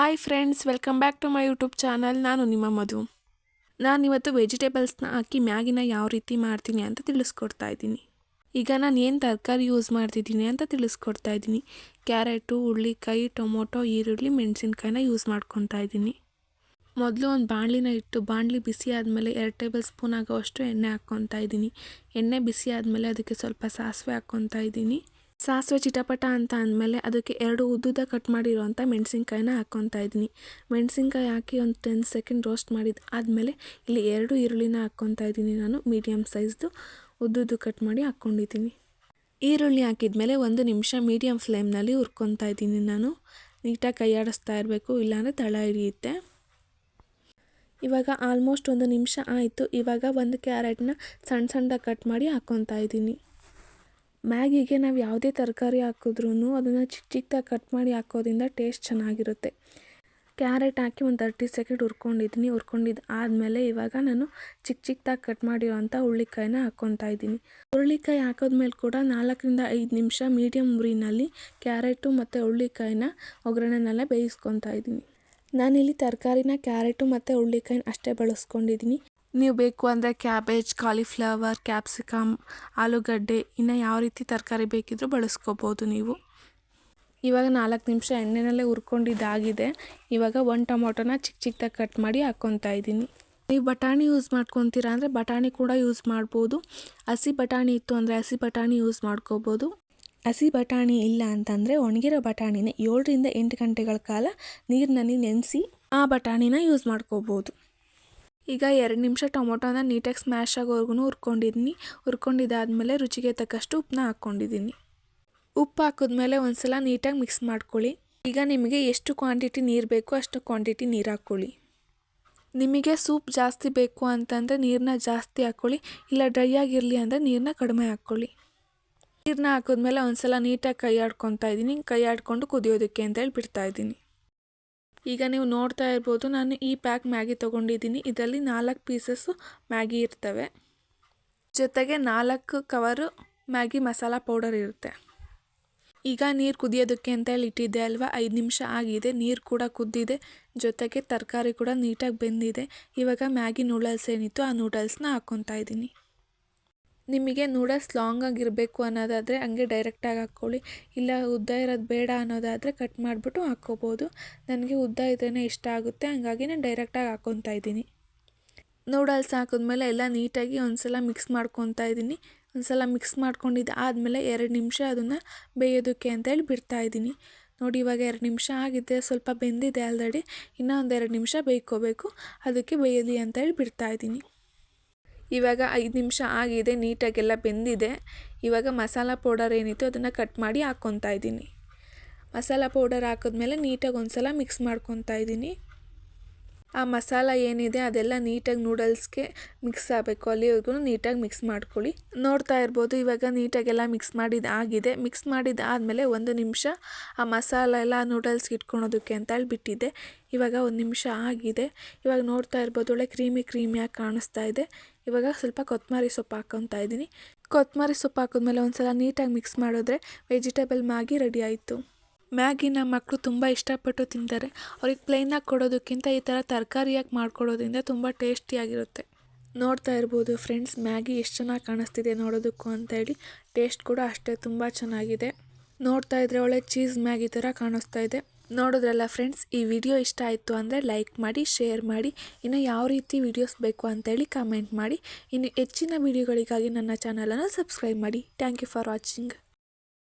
Hi friends welcome back to my YouTube channel ನಾನು ನಿಮ್ಮ ಮಧು. ನಾನಿವತ್ತು ವೆಜಿಟೇಬಲ್ಸ್ನ ಹಾಕಿ ಮ್ಯಾಗಿನ ಯಾವ ರೀತಿ ಮಾಡ್ತೀನಿ ಅಂತ ತಿಳಿಸ್ಕೊಡ್ತಾ ಇದ್ದೀನಿ. ಈಗ ನಾನು ಏನು ತರಕಾರಿ ಯೂಸ್ ಮಾಡ್ತಿದ್ದೀನಿ ಅಂತ ತಿಳಿಸ್ಕೊಡ್ತಾ ಇದ್ದೀನಿ. ಕ್ಯಾರೆಟು ಹುರುಳಿಕಾಯಿ ಟೊಮೊಟೊ, ಈರುಳ್ಳಿ, ಮೆಣಸಿನ್ಕಾಯಿನ ಯೂಸ್ ಮಾಡ್ಕೊತಾ ಇದ್ದೀನಿ. ಮೊದಲು ಒಂದು ಬಾಣಲಿನ ಇಟ್ಟು ಬಾಣಲಿ ಬಿಸಿ ಆದಮೇಲೆ ಎರಡು ಟೇಬಲ್ ಸ್ಪೂನ್ ಆಗೋವಷ್ಟು ಎಣ್ಣೆ ಹಾಕ್ಕೊತಾ ಇದ್ದೀನಿ. ಎಣ್ಣೆ ಬಿಸಿ ಆದಮೇಲೆ ಅದಕ್ಕೆ ಸ್ವಲ್ಪ ಸಾಸಿವೆ ಹಾಕ್ಕೊತಾ ಇದ್ದೀನಿ. ಸಾಸಿವೆ ಚಿಟಪಟ ಅಂತ ಅಂದಮೇಲೆ ಅದಕ್ಕೆ ಎರಡು ಉದ್ದುದ ಕಟ್ ಮಾಡಿರೋವಂಥ ಮೆಣಸಿನ್ಕಾಯಿನ ಹಾಕ್ಕೊತಾ ಇದ್ದೀನಿ. ಮೆಣಸಿನ್ಕಾಯಿ ಹಾಕಿ ಒಂದು ಟೆನ್ ಸೆಕೆಂಡ್ ರೋಸ್ಟ್ ಮಾಡಿದ ಆದಮೇಲೆ ಇಲ್ಲಿ ಎರಡು ಈರುಳ್ಳಿನ ಹಾಕ್ಕೊತಾ ಇದ್ದೀನಿ ನಾನು ಮೀಡಿಯಮ್ ಸೈಜ್ದು ಉದ್ದುದ್ದು ಕಟ್ ಮಾಡಿ ಹಾಕ್ಕೊಂಡಿದ್ದೀನಿ. ಈರುಳ್ಳಿ ಹಾಕಿದ್ಮೇಲೆ ಒಂದು ನಿಮಿಷ ಮೀಡಿಯಮ್ ಫ್ಲೇಮ್ನಲ್ಲಿ ಹುರ್ಕೊತಾ ಇದ್ದೀನಿ ನಾನು. ನೀಟಾಗಿ ಕೈಯಾಡಿಸ್ತಾ ಇರಬೇಕು, ಇಲ್ಲಾಂದರೆ ತಳ ಹಿಡಿಯುತ್ತೆ. ಇವಾಗ ಆಲ್ಮೋಸ್ಟ್ ಒಂದು ನಿಮಿಷ ಆಯಿತು. ಇವಾಗ ಒಂದು ಕ್ಯಾರೆಟ್ನ ಸಣ್ಣ ಸಣ್ಣದಾಗಿ ಕಟ್ ಮಾಡಿ ಹಾಕ್ಕೊತಾ ಇದ್ದೀನಿ. ಮ್ಯಾಗಿಗೆ ನಾವು ಯಾವುದೇ ತರಕಾರಿ ಹಾಕಿದ್ರೂ ಅದನ್ನು ಚಿಕ್ಕ ಚಿಕ್ಕದಾಗಿ ಕಟ್ ಮಾಡಿ ಹಾಕೋದ್ರಿಂದ ಟೇಸ್ಟ್ ಚೆನ್ನಾಗಿರುತ್ತೆ. ಕ್ಯಾರೆಟ್ ಹಾಕಿ ಒಂದು ತರ್ಟಿ ಸೆಕೆಂಡ್ ಹುರ್ಕೊಂಡಿದ್ದೀನಿ ಹುರ್ಕೊಂಡಿದ್ದು ಆದಮೇಲೆ ಇವಾಗ ನಾನು ಚಿಕ್ಕ ಚಿಕ್ಕದಾಗಿ ಕಟ್ ಮಾಡಿರೋಂಥ ಹುರುಳಿಕಾಯಿನ ಹಾಕ್ಕೊತಾ ಇದ್ದೀನಿ. ಹುರುಳಿಕಾಯಿ ಹಾಕೋದ್ಮೇಲೆ ಕೂಡ ನಾಲ್ಕರಿಂದ ಐದು ನಿಮಿಷ ಮೀಡಿಯಮ್ ಉರಿನಲ್ಲಿ ಕ್ಯಾರೆಟು ಮತ್ತು ಹುರುಳಿಕಾಯಿನ ಒಗ್ಗರಣೆನೆಲ್ಲ ಬೇಯಿಸ್ಕೊತಾ ಇದ್ದೀನಿ. ನಾನಿಲ್ಲಿ ತರಕಾರಿನ ಕ್ಯಾರೆಟು ಮತ್ತು ಹುರುಳಿಕಾಯಿನ ಅಷ್ಟೇ ಬಳಸ್ಕೊಂಡಿದ್ದೀನಿ ನೀವು ಬೇಕು ಅಂದರೆ ಕ್ಯಾಬೇಜ್ ಕಾಲಿಫ್ಲವರ್ ಕ್ಯಾಪ್ಸಿಕಮ್ ಆಲೂಗಡ್ಡೆ, ಇನ್ನು ಯಾವ ರೀತಿ ತರಕಾರಿ ಬೇಕಿದ್ರೂ ಬಳಸ್ಕೋಬೋದು ನೀವು. ಇವಾಗ ನಾಲ್ಕು ನಿಮಿಷ ಎಣ್ಣೆನಲ್ಲೇ ಹುರ್ಕೊಂಡಿದ್ದಾಗಿದೆ. ಇವಾಗ ಒಂದು ಟೊಮೊಟೊನ ಚಿಕ್ಕ ಚಿಕ್ಕದಾಗಿ ಕಟ್ ಮಾಡಿ ಹಾಕ್ಕೊತಾ ಇದ್ದೀನಿ. ನೀವು ಬಟಾಣಿ ಯೂಸ್ ಮಾಡ್ಕೊತೀರಾ ಅಂದರೆ ಬಟಾಣಿ ಕೂಡ ಯೂಸ್ ಮಾಡ್ಬೋದು. ಹಸಿ ಬಟಾಣಿ ಇತ್ತು ಅಂದರೆ ಹಸಿ ಬಟಾಣಿ ಯೂಸ್ ಮಾಡ್ಕೋಬೋದು. ಹಸಿ ಬಟಾಣಿ ಇಲ್ಲ ಅಂತಂದರೆ ಒಣಗಿರೋ ಬಟಾಣಿನ ಏಳರಿಂದ ಎಂಟು ಗಂಟೆಗಳ ಕಾಲ ನೀರಿನಲ್ಲಿ ನೆನೆಸಿ ಆ ಬಟಾಣಿನ ಯೂಸ್ ಮಾಡ್ಕೋಬೋದು. ಈಗ ಎರಡು ನಿಮಿಷ ಟೊಮೊಟೊನ ನೀಟಾಗಿ ಸ್ಮ್ಯಾಶ್ ಆಗೋವರೆಗೂ ಹುರ್ಕೊಂಡಿದ್ದೀನಿ ಹುರ್ಕೊಂಡಿದ್ದಾದಮೇಲೆ ರುಚಿಗೆ ತಕ್ಕಷ್ಟು ಉಪ್ಪನ್ನ ಹಾಕ್ಕೊಂಡಿದ್ದೀನಿ. ಉಪ್ಪು ಹಾಕಿದ್ಮೇಲೆ ಒಂದು ಸಲ ನೀಟಾಗಿ ಮಿಕ್ಸ್ ಮಾಡ್ಕೊಳ್ಳಿ. ಈಗ ನಿಮಗೆ ಎಷ್ಟು ಕ್ವಾಂಟಿಟಿ ನೀರು ಬೇಕೋ ಅಷ್ಟು ಕ್ವಾಂಟಿಟಿ ನೀರು ಹಾಕ್ಕೊಳ್ಳಿ. ನಿಮಗೆ ಸೂಪ್ ಜಾಸ್ತಿ ಬೇಕು ಅಂತಂದರೆ ನೀರನ್ನ ಜಾಸ್ತಿ ಹಾಕ್ಕೊಳ್ಳಿ. ಇಲ್ಲ ಡ್ರೈ ಆಗಿರಲಿ ಅಂದರೆ ನೀರನ್ನ ಕಡಿಮೆ ಹಾಕ್ಕೊಳ್ಳಿ. ನೀರನ್ನ ಹಾಕಿದ್ಮೇಲೆ ಒಂದು ಸಲ ನೀಟಾಗಿ ಕೈ ಆಡ್ಕೊತಾ ಇದ್ದೀನಿ. ಕೈ ಆಡ್ಕೊಂಡು ಕುದಿಯೋದಕ್ಕೆ ಅಂತೇಳಿ ಬಿಡ್ತಾ ಇದ್ದೀನಿ. ಈಗ ನೀವು ನೋಡ್ತಾ ಇರ್ಬೋದು, ನಾನು ಈ ಪ್ಯಾಕ್ ಮ್ಯಾಗಿ ತೊಗೊಂಡಿದ್ದೀನಿ. ಇದರಲ್ಲಿ ನಾಲ್ಕು ಪೀಸಸ್ಸು ಮ್ಯಾಗಿ ಇರ್ತವೆ. ಜೊತೆಗೆ ನಾಲ್ಕು ಕವರು ಮ್ಯಾಗಿ ಮಸಾಲ ಪೌಡರ್ ಇರುತ್ತೆ. ಈಗ ನೀರು ಕುದಿಯೋದಕ್ಕೆ ಅಂತ ಹೇಳಿ ಇಟ್ಟಿದ್ದೆ ಅಲ್ವಾ? ಐದು ನಿಮಿಷ ಆಗಿದೆ. ನೀರು ಕೂಡ ಕುದ್ದಿದೆ. ಜೊತೆಗೆ ತರಕಾರಿ ಕೂಡ ನೀಟಾಗಿ ಬೆಂದಿದೆ. ಇವಾಗ ಮ್ಯಾಗಿ ನೂಡಲ್ಸ್ ಏನಿತ್ತು ಆ ನೂಡಲ್ಸ್ನ ಹಾಕ್ಕೊತಾ ಇದ್ದೀನಿ ನಿಮಗೆ ನೂಡಲ್ಸ್ ಲಾಂಗ್ ಆಗಿರಬೇಕು ಅನ್ನೋದಾದರೆ ಹಂಗೆ ಡೈರೆಕ್ಟಾಗಿ ಹಾಕ್ಕೊಳ್ಳಿ. ಇಲ್ಲ ಉದ್ದ ಇರೋದು ಬೇಡ ಅನ್ನೋದಾದರೆ ಕಟ್ ಮಾಡಿಬಿಟ್ಟು ಹಾಕ್ಕೋಬೋದು. ನನಗೆ ಉದ್ದ ಇದ್ರೇ ಇಷ್ಟ ಆಗುತ್ತೆ, ಹಂಗಾಗಿ ನಾನು ಡೈರೆಕ್ಟಾಗಿ ಹಾಕ್ಕೊತಾ ಇದ್ದೀನಿ. ನೂಡಲ್ಸ್ ಹಾಕಿದ್ಮೇಲೆ ಎಲ್ಲ ನೀಟಾಗಿ ಒಂದು ಸಲ ಮಿಕ್ಸ್ ಮಾಡ್ಕೊತಾ ಇದ್ದೀನಿ. ಒಂದು ಸಲ ಮಿಕ್ಸ್ ಮಾಡ್ಕೊಂಡಿದ್ದು ಆದಮೇಲೆ ಎರಡು ನಿಮಿಷ ಅದನ್ನು ಬೇಯೋದಕ್ಕೆ ಅಂತೇಳಿ ಬಿಡ್ತಾ ಇದ್ದೀನಿ. ನೋಡಿ ಇವಾಗ ಎರಡು ನಿಮಿಷ ಆಗಿದೆ, ಸ್ವಲ್ಪ ಬೆಂದಿದೆ ಆಲ್ರೆಡಿ ಇನ್ನೂ ಒಂದು ಎರಡು ನಿಮಿಷ ಬೇಯ್ಕೋಬೇಕು. ಅದಕ್ಕೆ ಬೇಯಲಿ ಅಂತೇಳಿ ಬಿಡ್ತಾ ಇದ್ದೀನಿ. ಇವಾಗ ಐದು ನಿಮಿಷ ಆಗಿದೆ, ನೀಟಾಗೆಲ್ಲ ಬೆಂದಿದೆ. ಇವಾಗ ಮಸಾಲ ಪೌಡರ್ ಏನಿತ್ತು ಅದನ್ನು ಕಟ್ ಮಾಡಿ ಹಾಕ್ಕೊತಾ ಇದ್ದೀನಿ. ಮಸಾಲ ಪೌಡರ್ ಹಾಕಿದ್ಮೇಲೆ ನೀಟಾಗಿ ಒಂದು ಸಲ ಮಿಕ್ಸ್ ಮಾಡ್ಕೊತಾ ಇದ್ದೀನಿ. ಆ ಮಸಾಲ ಏನಿದೆ ಅದೆಲ್ಲ ನೀಟಾಗಿ ನೂಡಲ್ಸ್ಗೆ ಮಿಕ್ಸ್ ಆಗಬೇಕು. ಅಲ್ಲಿವರೆಗೂ ನೀಟಾಗಿ ಮಿಕ್ಸ್ ಮಾಡ್ಕೊಳ್ಳಿ. ನೋಡ್ತಾ ಇರ್ಬೋದು, ಇವಾಗ ನೀಟಾಗೆಲ್ಲ ಮಿಕ್ಸ್ ಮಾಡಿದ ಆಗಿದೆ. ಮಿಕ್ಸ್ ಮಾಡಿದ ಆದಮೇಲೆ ಒಂದು ನಿಮಿಷ ಆ ಮಸಾಲ ಎಲ್ಲ ನೂಡಲ್ಸ್ಗೆ ಇಟ್ಕೊಳೋದಕ್ಕೆ ಅಂತ ಹೇಳಿ ಬಿಟ್ಟಿದ್ದೆ. ಇವಾಗ ಒಂದು ನಿಮಿಷ ಆಗಿದೆ. ಇವಾಗ ನೋಡ್ತಾ ಇರ್ಬೋದು, ಒಳ್ಳೆ ಕ್ರೀಮಿ ಕ್ರೀಮಿಯಾಗಿ ಕಾಣಿಸ್ತಾ ಇದೆ. ಇವಾಗ ಸ್ವಲ್ಪ ಕೊತ್ತಂಬರಿ ಸೊಪ್ಪು ಹಾಕ್ಕೊತಾ ಇದ್ದೀನಿ. ಕೊತ್ತಂಬರಿ ಸೊಪ್ಪು ಹಾಕಿದ್ಮೇಲೆ ಒಂದು ಸಲ ನೀಟಾಗಿ ಮಿಕ್ಸ್ ಮಾಡಿದ್ರೆ ವೆಜಿಟೇಬಲ್ ಮಾಗಿ ರೆಡಿ ಆಯಿತು. ಮ್ಯಾಗಿನ ಮಕ್ಕಳು ತುಂಬ ಇಷ್ಟಪಟ್ಟು ತಿಂತಾರೆ. ಅವ್ರಿಗೆ ಪ್ಲೇನಾಗಿ ಕೊಡೋದಕ್ಕಿಂತ ಈ ಥರ ತರಕಾರಿಯಾಗಿ ಮಾಡ್ಕೊಡೋದ್ರಿಂದ ತುಂಬ ಟೇಸ್ಟಿಯಾಗಿರುತ್ತೆ. ನೋಡ್ತಾ ಇರ್ಬೋದು ಫ್ರೆಂಡ್ಸ್ ಮ್ಯಾಗಿ ಎಷ್ಟು ಚೆನ್ನಾಗಿ ಕಾಣಿಸ್ತಿದೆ ನೋಡೋದಕ್ಕೂ ಅಂತೇಳಿ ಟೇಸ್ಟ್ ಕೂಡ ಅಷ್ಟೇ ತುಂಬ ಚೆನ್ನಾಗಿದೆ. ನೋಡ್ತಾ ಇದ್ರೆ ಒಳ್ಳೆ ಚೀಸ್ ಮ್ಯಾಗಿ ಥರ ಕಾಣಿಸ್ತಾ ಇದೆ. ನೋಡಿದ್ರಲ್ಲ ಫ್ರೆಂಡ್ಸ್ ಈ ವಿಡಿಯೋ ಇಷ್ಟ ಆಯಿತು ಅಂದರೆ ಲೈಕ್ ಮಾಡಿ ಶೇರ್ ಮಾಡಿ, ಇನ್ನು ಯಾವ ರೀತಿ ವಿಡಿಯೋಸ್ ಬೇಕು ಅಂತೇಳಿ ಕಮೆಂಟ್ ಮಾಡಿ. ಇನ್ನು ಹೆಚ್ಚಿನ ವಿಡಿಯೋಗಳಿಗಾಗಿ ನನ್ನ ಚಾನಲನ್ನು ಸಬ್ಸ್ಕ್ರೈಬ್ ಮಾಡಿ. Thank you for watching